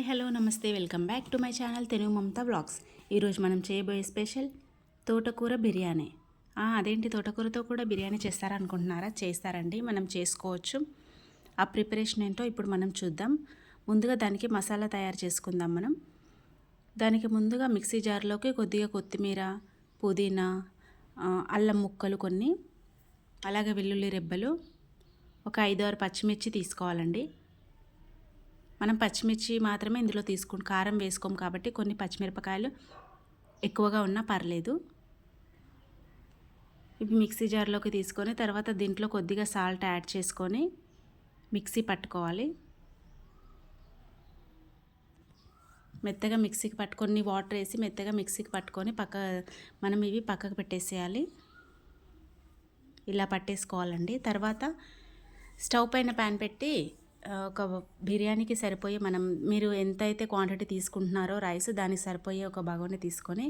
Hi hello నమస్తే. Welcome back to my channel Telugu Mamata blogs. ఈరోజు మనం చేయబోయే స్పెషల్ తోటకూర బిర్యానీ. అదేంటి? తోటకూరతో కూడా బిర్యానీ చేస్తారనుకుంటున్నారా? చేస్తారండి. మనం చేసుకోవచ్చు. ఆ ప్రిపరేషన్ ఏంటో ఇప్పుడు మనం చూద్దాం. ముందుగా దానికి మసాలా తయారు చేసుకుందాం మనం. దానికి ముందుగా మిక్సీ జార్లోకి కొద్దిగా కొత్తిమీర పుదీనా అల్లం ముక్కలు కొన్ని అలాగే వెల్లుల్లి రెబ్బలు ఒక ఐదు ఆరు పచ్చిమిర్చి తీసుకోవాలండి. మనం పచ్చిమిర్చి మాత్రమే ఇందులో తీసుకుని కారం వేసుకోం కాబట్టి కొన్ని పచ్చిమిరపకాయలు ఎక్కువగా ఉన్నా పర్లేదు. ఇవి మిక్సీ జార్లోకి తీసుకొని తర్వాత దీంట్లో కొద్దిగా సాల్ట్ యాడ్ చేసుకొని మిక్సీ పట్టుకోవాలి. మెత్తగా మిక్సీకి పట్టుకొని వాటర్ వేసి మెత్తగా మిక్సీకి పట్టుకొని పక్క మనం ఇవి పక్కకు పెట్టేసేయాలి. ఇలా పట్టేసుకోవాలండి. తర్వాత స్టవ్ పైన ప్యాన్ పెట్టి ఒక బిర్యానీకి సరిపోయే మనం మీరు ఎంత అయితే క్వాంటిటీ తీసుకుంటున్నారో రైస్ దానికి సరిపోయే ఒక బగోని తీసుకొని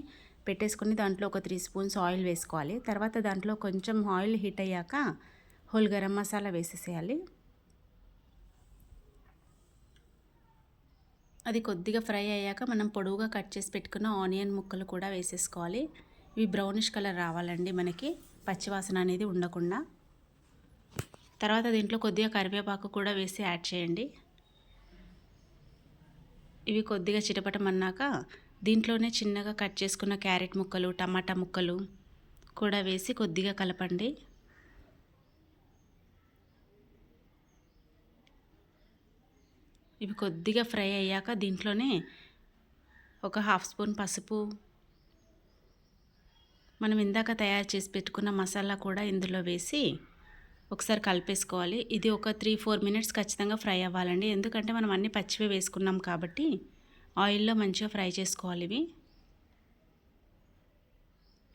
పెట్టేసుకొని దాంట్లో ఒక త్రీ స్పూన్స్ ఆయిల్ వేసుకోవాలి. తర్వాత దాంట్లో కొంచెం ఆయిల్ హీట్ అయ్యాక హోల్ గరం మసాలా వేసేసేయాలి. అది కొద్దిగా ఫ్రై అయ్యాక మనం పొడవుగా కట్ చేసి పెట్టుకున్న ఆనియన్ ముక్కలు కూడా వేసేసుకోవాలి. ఇవి బ్రౌనిష్ కలర్ రావాలండి మనకి. పచ్చివాసన అనేది ఉండకుండా. తర్వాత దీంట్లో కొద్దిగా కరివేపాకు కూడా వేసి యాడ్ చేయండి. ఇవి కొద్దిగా చిటపటమన్నాక దీంట్లోనే చిన్నగా కట్ చేసుకున్న క్యారెట్ ముక్కలు టమాటా ముక్కలు కూడా వేసి కొద్దిగా కలపండి. ఇవి కొద్దిగా ఫ్రై అయ్యాక దీంట్లోనే ఒక హాఫ్ స్పూన్ పసుపు మనం ఇందాక తయారు చేసి పెట్టుకున్న మసాలా కూడా ఇందులో వేసి ఒకసారి కలిపేసుకోవాలి. ఇది ఒక త్రీ ఫోర్ మినిట్స్ ఖచ్చితంగా ఫ్రై అవ్వాలండి. ఎందుకంటే మనం అన్ని పచ్చివే వేసుకున్నాం కాబట్టి ఆయిల్లో మంచిగా ఫ్రై చేసుకోవాలి ఇవి.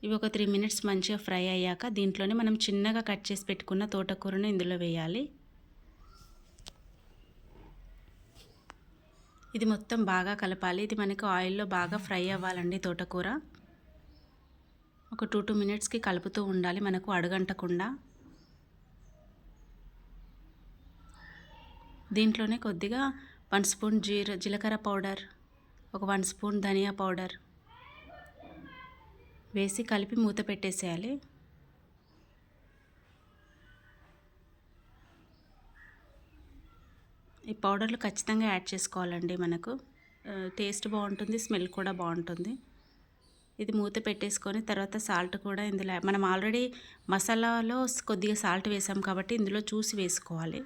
ఇవి ఒక త్రీ మినిట్స్ మంచిగా ఫ్రై అయ్యాక దీంట్లోనే మనం చిన్నగా కట్ చేసి పెట్టుకున్న తోటకూరను ఇందులో వేయాలి. ఇది మొత్తం బాగా కలపాలి. ఇది మనకు ఆయిల్లో బాగా ఫ్రై అవ్వాలండి తోటకూర. ఒక టూ టూ మినిట్స్కి కలుపుతూ ఉండాలి మనకు అడగంటకుండా. దీంట్లోనే కొద్దిగా వన్ స్పూన్ జీర జీలకర్ర పౌడర్ ఒక వన్ స్పూన్ ధనియా పౌడర్ వేసి కలిపి మూత పెట్టేసేయాలి. ఈ పౌడర్లు ఖచ్చితంగా యాడ్ చేసుకోవాలండి మనకు. టేస్ట్ బాగుంటుంది స్మెల్ కూడా బాగుంటుంది. ఇది మూత పెట్టేసుకొని తర్వాత సాల్ట్ కూడా ఇందులో మనం ఆల్రెడీ మసాలాలో కొద్దిగా సాల్ట్ వేసాం కాబట్టి ఇందులో చూసి వేసుకోవాలి.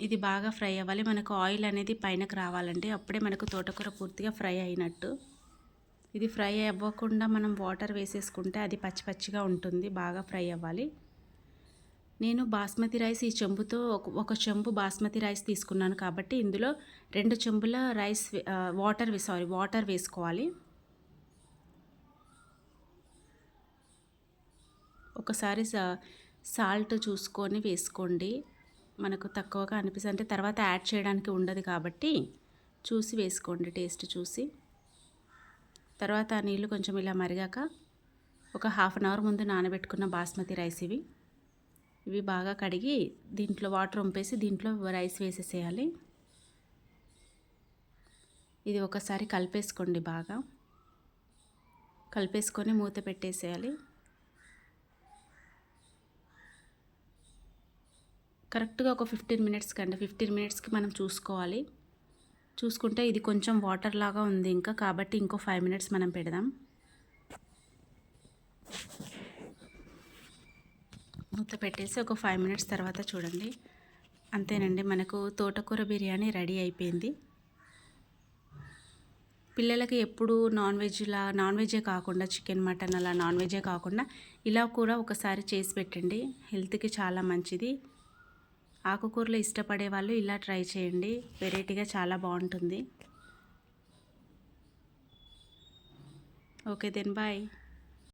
ఇది బాగా ఫ్రై అవ్వాలి. మనకు ఆయిల్ అనేది పైనకు రావాలండి. అప్పుడే మనకు తోటకూర పూర్తిగా ఫ్రై అయినట్టు. ఇది ఫ్రై అవ్వకుండా మనం వాటర్ వేసేసుకుంటే అది పచ్చి పచ్చిగా ఉంటుంది బాగా ఫ్రై అవ్వాలి. నేను బాస్మతి రైస్ ఈ చెంబుతో ఒక చెంబు బాస్మతి రైస్ తీసుకున్నాను కాబట్టి ఇందులో రెండు చెంబుల రైస్ వాటర్ సారీ వాటర్ వేసుకోవాలి. ఒకసారి సా- సాల్ట్ చూసుకొని వేసుకోండి. మనకు తక్కువగా అనిపిస్తుంది. అంటే తర్వాత యాడ్ చేయడానికి ఉండదు కాబట్టి చూసి వేసుకోండి టేస్ట్ చూసి. తర్వాత ఆ నీళ్ళు కొంచెం ఇలా మరిగాక ఒక హాఫ్ అన్ అవర్ ముందు నానబెట్టుకున్న బాస్మతి రైస్ ఇవి. ఇవి బాగా కడిగి దీంట్లో వాటర్ వంపేసి దీంట్లో రైస్ వేసేసేయాలి. ఇది ఒకసారి కలిపేసుకోండి బాగా. కలిపేసుకొని మూత పెట్టేసేయాలి. కరెక్ట్గా ఒక ఫిఫ్టీన్ మినిట్స్ అండి ఫిఫ్టీన్ మినిట్స్కి మనం చూసుకోవాలి. చూసుకుంటే ఇది కొంచెం వాటర్ లాగా ఉంది ఇంకా. కాబట్టి ఇంకో ఫైవ్ మినిట్స్ మనం పెడదాం. మూత పెట్టేసి ఒక ఫైవ్ మినిట్స్ తర్వాత చూడండి. అంతేనండి మనకు తోటకూర బిర్యానీ రెడీ అయిపోయింది. పిల్లలకి ఎప్పుడు నాన్ వెజ్లా నాన్ వెజే కాకుండా చికెన్ మటన్ అలా నాన్ వెజ్జే కాకుండా ఇలా కూడా ఒకసారి చేసి పెట్టండి. హెల్త్కి చాలా మంచిది. ఆకుకూరలు ఇష్టపడే వాళ్ళు ఇలా ట్రై చేయండి. వెరైటీగా చాలా బాగుంటుంది. Okay then bye